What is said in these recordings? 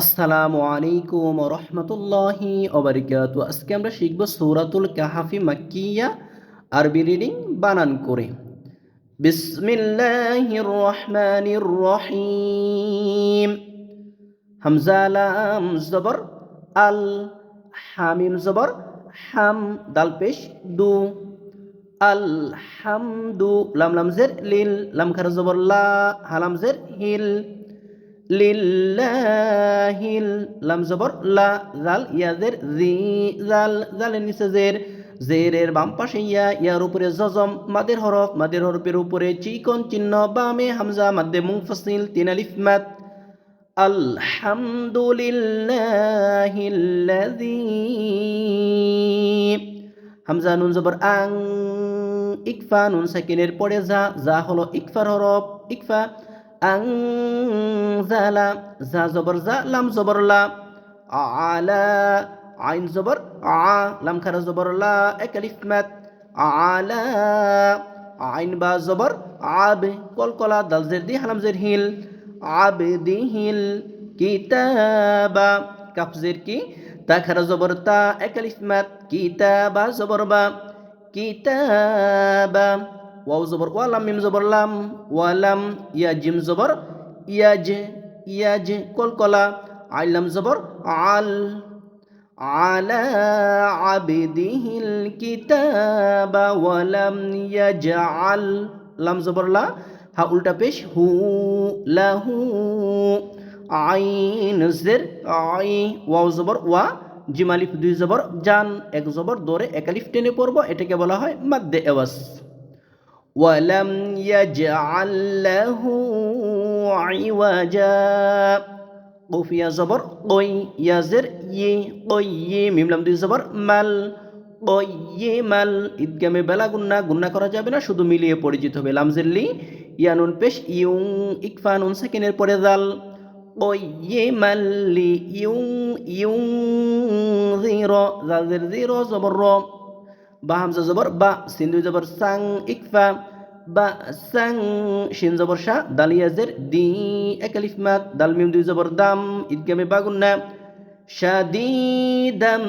আসসালামু আলাইকুম রহমতুল্লাহি ওবরিকাত আজকে আমরা শিখব সূরাতুল কাহাফি মাক্কিয়া। আরবি রিডিং বানান করে। বিসমিল্লাহির রহমানির রহিম। হামজা জবর, আল, হামিম, জবর, হাম, দাল, পেশ, দু। আল হামদু লাম লাম, জের, লিল। লাম, খারা, জবর, লা, হালাম, জের, হিল। লিল্লাহিল লাম জবর, লা, জাল ইয়াদের জি, জাল, জালের নিচে জের, জেরের বাম পাশে ইয়া, ইয়ার উপরে জজম, মাদের হরফ, মাদের হরফের উপরে চিকন চিহ্ন, বামে হামজা, মাদ্দে মুংফাসিল তিন আলিফ, মাদ। আলহামদুলিল্লাহিল্লাযী। হামজা, নুন, জবর, আং, ইকফা, নুন, সাকিনের পরে যা যা হলো ইকফার হরফ, ইকফা। আং জালা জা জবর জা লাম জবর লা আলা আইন জবর আ লাম খারা জবর লা এক আলিফ মাত আলা আইন বা জবর আব কলকলা দাল জের দি হালাম জের হিল আব দি হিল কিতাবা কাফ জের কি তা খারা জবর তা এক আলিফ কিতাবা জবর বা কিতাবা ওয়াও জবর ওয়ালাম মিম জবর লাম ওয়ালাম ইয়া জিম জবর ইয়াজ ইয়াজ কলকলা আইলাম জবর আল على عبده الكتاب ولم يجعل লাম জবর লা হা উল্টা পেশ হু লাহু আইন জের আই ওয়াও জবর ওয়া জিমালিফ দুই জবর জান এক জবর দরে একালিফ টেনে পড়ব এটাকে বলা হয় মাদ্দে এওয়াস ولم يجعل له عوجا قف يا زبر قي يا زر ي قي মিম লাম দুই জবর মাল মাল ঈদগামে বেলা গুন্না গুন্না করা যাবে না শুধু মিলিয়ে পরিচিত হবে লামজেল্লি ইয়ানুন পেশ ইউং ইকফানুন সেকেন্ডের পরে জাল মাল্লি ইউং ইউং জিরো জালজের জিরো জবর র বা হামজা জবর বা সিন্ধু জবর সাং ইকফা বা সাং শিন জবর শাহ দালিয়াজের দি একালিফ মাত দাল মিম দুই জবর দাম ঈদগামে বাগুন্না শাদিদাম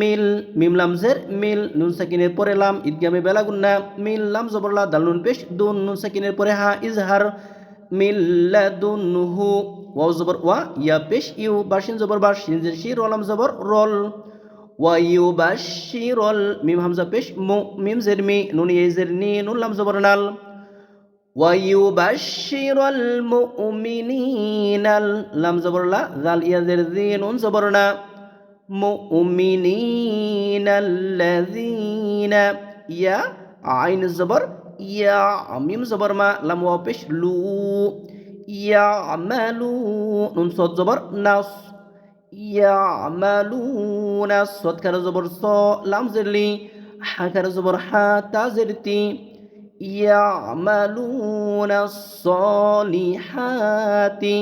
মিল মিম লামজের মিল নুন সাকিনের পরে লাম ঈদগামে বেলাগুন্না মিল লাম জবরলা দাল নুন পেশ দুন নুন সাকিনের পরে হা ইজহার মিল্লাদুনহু ওয়াও জবর ওয়া ইয়া পেশ ইউ বাসিন জবর বাস শিনজের শির রলাম জবর রল ওয়াইউবাশিরল মিম হামজা পেশ মু মিম জের মি নুন ইয়েজের নি নুন লাম জবর নাল ওয়াইউবাশিরল মুমিনিনাল লাম জবর লা জাল ইয়াজের জি নুন জবর না মুমিনিনাল্লাযীনা ইয়া আইন জবর ইয়া মিম জবর মা লাম ওয়া পেশ ইয়া জবর ইয়ামালুনা সদ খারা জবর স, লাম জেরলি, হা খারা জবর হা, তা জেরতি। ইয়ামালুনা সলিহাতি,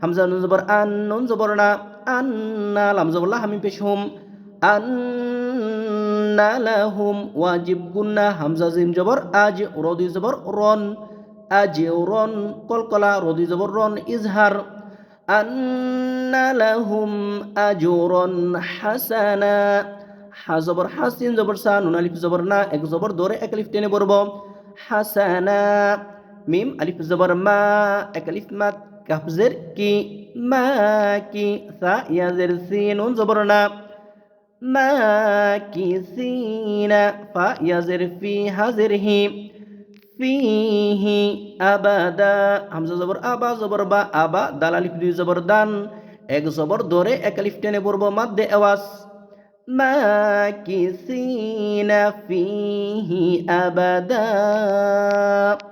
হামজা নুন জবর আন, নুন জবর না, আন্না লাম জবর লা হামিম পেশ হুম আন্না লাহুম ওয়াজিব গুন্না, হামজা জিম জবর আজ আন্না লাহুম আজরন হাসানা। হা জবর হাসিন জবর সা, নুন আলিফ জবর না, এক জবর দরে এক আলিফ টেনে পড়ব। হাসানা, মিম, আলিফ জবর মা, এক আলিফ মা, কাফজের কি, মা কি, সা, ইয়াজের সি, নুন জবর না, মা কি সিনা ফা, ইয়াজের ফি ফিহি আবাদা। হামজা জবর আবা, জবর বা আবা দালালিফ দুই জবর দান। এক জবর ধরে এক আলিফ টেনে পড়ব মাদ্দে আওয়াজ। মাকিসিনা ফিহি আবাদা।